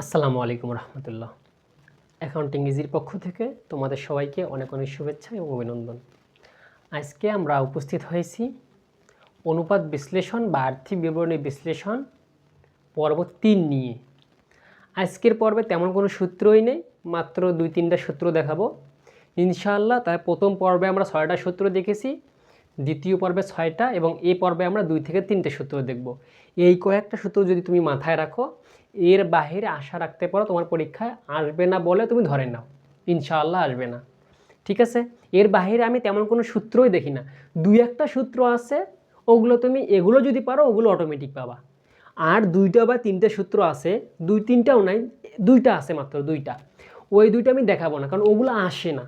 আসসালামু আলাইকুম রহমতুল্লাহ। অ্যাকাউন্টিং ইজির পক্ষ থেকে তোমাদের সবাইকে অনেক অনেক শুভেচ্ছা এবং অভিনন্দন। আজকে আমরা উপস্থিত হয়েছি অনুপাত বিশ্লেষণ বা আর্থিক বিবরণী বিশ্লেষণ পর্ব তিন নিয়ে। আজকের পর্বে তেমন কোনো সূত্রই নেই, মাত্র দুই তিনটা সূত্র দেখাবো। ইনশাআল্লাহ তাই প্রথম পর্বে আমরা ছয়টা সূত্র দেখেছি দ্বিতীয় পর্বে ছয়টা এবং এই পর্বে আমরা দুই থেকে তিনটে সূত্র দেখব। এই কয়েকটা সূত্র যদি তুমি মাথায় রাখো, এর বাহিরে আশা রাখতে পারো তোমার পরীক্ষায় আসবে না বলে তুমি ধরে নাও। ইনশাআল্লাহ আসবে না। ঠিক আছে? এর বাহিরে আমি তেমন কোনো সূত্রই দেখি না। দুই একটা সূত্র আছে, ওগুলো তুমি, এগুলো যদি পারো, ওগুলো অটোমেটিক পাবা। আর দুইটা বা তিনটে সূত্র আছে, দুই তিনটাও নাই, দুইটা আছে মাত্র দুইটা। ওই দুইটা আমি দেখাবো না, কারণ ওগুলো আসে না।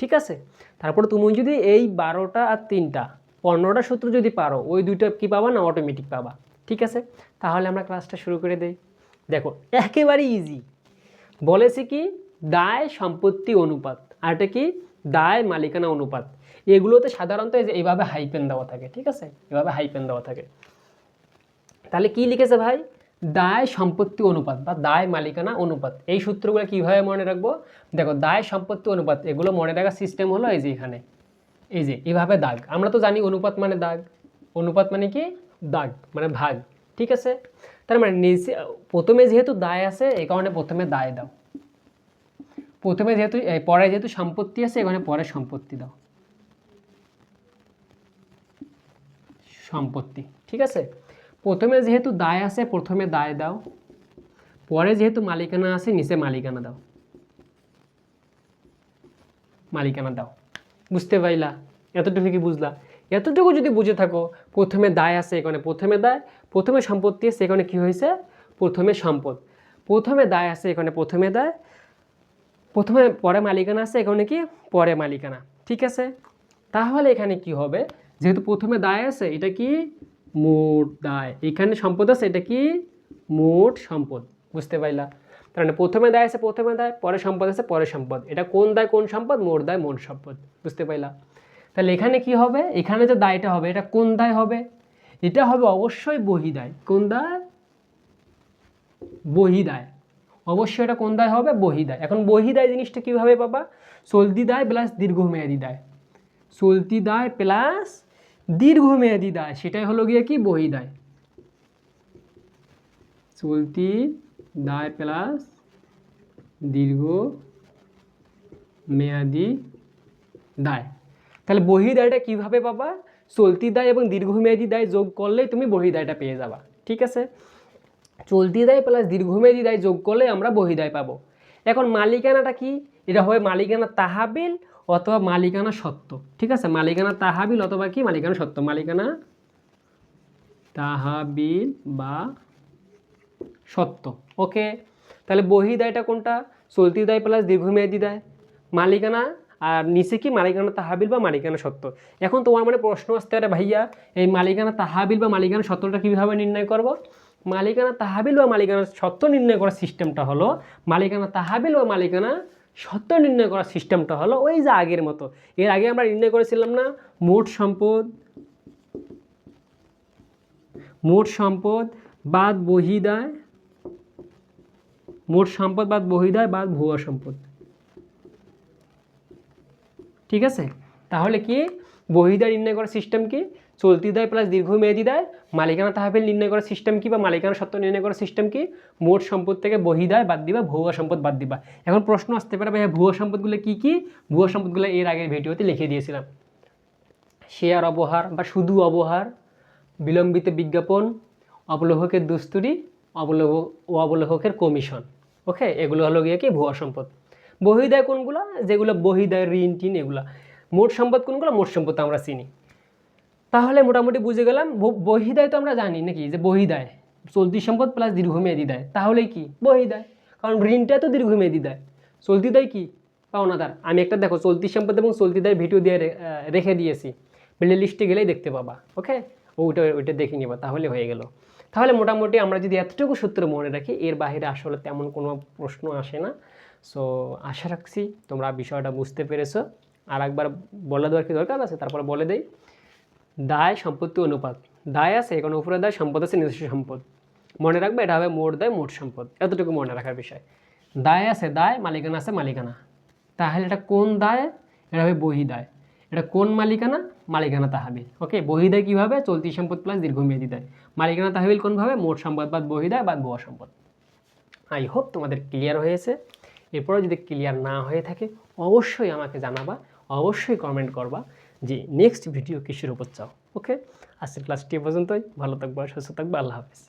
ঠিক আছে? তারপরে তুমি যদি এই বারোটা আর তিনটা, পনেরোটা সূত্র যদি পারো, ওই দুইটা কি পাবা না অটোমেটিক পাবা? ঠিক আছে? তাহলে আমরা ক্লাসটা শুরু করে দেই। দেখো, একেবারে ইজি বলেছে কি, দায় সম্পত্তি অনুপাত। আর এটা কি, দায় মালিকানা অনুপাত। এগুলোতে সাধারণত যে এইভাবে হাইপেন দেওয়া থাকে, ঠিক আছে? এভাবে হাইপেন দেওয়া থাকে। তাহলে কি লিখেছে ভাই? দায় সম্পত্তি অনুপাত বা দায় মালিকানা অনুপাত। এই সূত্রগুলো কীভাবে মনে রাখব? দেখো, দায় সম্পত্তি অনুপাত, এগুলো মনে রাখার সিস্টেম হলো এই যে এখানে। এই যে, এভাবে দাগ। আমরা তো জানি অনুপাত মানে দাগ। অনুপাত মানে কি? দাগ মানে ভাগ। ঠিক আছে? তার মানে নিচে প্রথমে যেহেতু দায় আছে, এই কারণে প্রথমে দায় দাও। প্রথমে যেহেতু পরে যেহেতু সম্পত্তি আছে, এখানে পরে সম্পত্তি দাও। সম্পত্তি, ঠিক আছে? প্রথমে যেহেতু দায় আছে, প্রথমে দায় দাও। পরে যেহেতু মালিকানা আছে, নিচে মালিকানা দাও। মালিকানা দাও। বুঝতে পাইলা? এতটুকু কি বুঝলা? এতটুকু যদি বুঝে থাকো, প্রথমে দায় আছে এখানে। প্রথমে দায়, প্রথমে সম্পত্তি আছে এখানে কি হয়েছে? প্রথমে সম্পদ। প্রথমে দায় আছে এখানে, প্রথমে দায়। প্রথমে পরে মালিকানা আছে, এখানে কি? পরে মালিকানা। ঠিক আছে? তাহলে এখানে কি হবে? যেহেতু প্রথমে দায় আছে, এটা কি? মোট দায়। এখানে সম্পদ আছে, এটা কি? মোট সম্পদ। বুঝতে পারলা তার মানে প্রথমে দায় আছে, প্রথমে দায়, পরে সম্পদ আছে, পরে সম্পদ। এটা কোন দায়, কোন সম্পদ? মোট দায়, মোট সম্পদ। বুঝতে পারলা তাহলে এখানে কি হবে? এখানে যে দায়টা হবে, এটা কোন দায় হবে? এটা হবে অবশ্যই বহিদায় কোন দায়? বহিদায় অবশ্যই এটা কোন দায় হবে? বহিদায় এখন বহিদায় জিনিসটা কীভাবে পাবা? চলতি দায় প্লাস দীর্ঘমেয়াদী দায়। চলতি দায় প্লাস দীর্ঘমেয়াদী দায়, সেটাই হলো গিয়ে কি? বহি দায়। চলতি দায় প্লাস দীর্ঘ মেয়াদি দায়। তাহলে বহিদায়টা কীভাবে পাবা? চলতি দায় এবং দীর্ঘমেয়াদী দায় যোগ করলেই তুমি বহি দায়টা পেয়ে যাবা। ঠিক আছে? চলতি দায় প্লাস দীর্ঘমেয়াদী দায় যোগ করলে আমরা বহিদায় পাবো। এখন মালিকানাটা কি? এটা হবে মালিকানা তাহাবিল অথবা মালিকানা সত্ত্ব ঠিক আছে? মালিকানা তাহাবিল অথবা কি? মালিকানা সত্ত্ব মালিকানা তাহাবিল বা সত্য। ওকে? তাহলে বহি দায়টা কোনটা? চলতি দায় প্লাস দীর্ঘমেয়াদী দায়। মালিকানা আর নিচে কি? মালিকানা তাহাবিল বা মালিকানা সত্য। এখন তোমার মানে প্রশ্ন আসতে পারে, ভাইয়া, এই মালিকানা তাহাবিল বা মালিকানা সত্যটা কীভাবে নির্ণয় করব? মালিকানা তাহাবিল বা মালিকানা সত্য নির্ণয় করার সিস্টেমটা হলো মালিকানা তাহাবিল বা মালিকানা সত্য নির্ণয় করার সিস্টেমটা হলো ওই যে আগের মতো। এর আগে আমরা নির্ণয় করেছিলাম না, মোট সম্পদ মোট সম্পদ বাদ বহিদায়, মোট সম্পদ বাদ বহিদায় বাদ ভুয়া সম্পদ। ঠিক আছে? তাহলে কি? বহিদায় নির্ণয় করার সিস্টেম কি? চলতি দায় প্লাস দীর্ঘমেয়াদী দায় মালিকানা তাহবিল নির্ণয় করার সিস্টেম কি বা মালিকানা সত্ত্ব নির্ণয় করার সিস্টেম কি? মোট সম্পদ থেকে বহিদায় বাদ দিবা, ভুয়া সম্পদ বাদ দিবা। এখন প্রশ্ন আসতে পারে, ভাইয়া, ভুয়া সম্পদগুলো কি কি? ভুয়া সম্পদগুলো এর আগের ভিডিওতে লিখে দিয়েছিলাম। শেয়ার অবহার বা শুধু অবহার, বিলম্বিত বিজ্ঞাপন, অবলোহকের দুস্তুরি, অবলোহ ও অবলোহকের কমিশন ওকে এগুলো হলো গিয়ে কি? ভুয়া সম্পদ। বহিদায় কোনগুলো? যেগুলো বহিদায় ঋণ টিন এগুলো। মোট সম্পদ কোনগুলো? মোট সম্পদ আমরা চিনি। তাহলে মোটামুটি বুঝে গেলাম বহিদায় তো আমরা জানি নাকি যে বহিদায়, চলতি সম্পদ প্লাস দীর্ঘমেয়াদী দেয়। তাহলে কি? বহিদায়। কারণ ঋণটা তো দীর্ঘমেয়াদী দেয়। চলতি দেয় কি? পাওনাদার আমি একটা দেখো, চলতি সম্পদ এবং চলতি দেয় ভিডিও দিয়ে রেখে দিয়েছি। প্লে লিস্টে গেলেই দেখতে পাবা ওকে ওইটা ওইটা দেখে নিবা, তাহলে হয়ে গেল। তাহলে মোটামুটি আমরা যদি এতটুকু সূত্র মনে রাখি, এর বাইরে আসলে তেমন কোনো প্রশ্ন আসে না। সো আশা রাখছি তোমরা বিষয়টা বুঝতে পেরেছ। আর একবার বলে দেওয়ার কি দরকার আছে? তারপরে বলে দেই। দায় সম্পত্তি অনুপাত। দায় আছে এখানে উপরে দায়, সম্পদ আছে, নিজস্ব সম্পদ। মনে রাখবে, এটা হবে মোট দায়, মোট সম্পদ। এতটুকু মনে রাখার বিষয়। দায় আছে, দায়, মালিকানা আছে, মালিকানা। তাহলে এটা কোন দায়? এটা হবে বহি দায়। এটা কোন মালিকানা? মালিকানা তাহাবিল। ওকে বহিদায় কীভাবে? চলতি সম্পদ প্লাস দীর্ঘমেয়াদী দেয়। মালিকানা তাহাবিল কোনভাবে? মোট সম্পদ বা বহিদায় বা ভুয়া সম্পদ। আই হোপ তোমাদের ক্লিয়ার হয়েছে। এরপরে যদি ক্লিয়ার না হয়ে থাকে, অবশ্যই আমাকে জানাবা, অবশ্যই কমেন্ট করবা। যে নেক্সট ভিডিও কিসের উপর চাও? ওকে আজকের ক্লাসটি পর্যন্তই। ভালো থাকবা, সুস্থ থাকবা। আল্লাহ হাফিজ।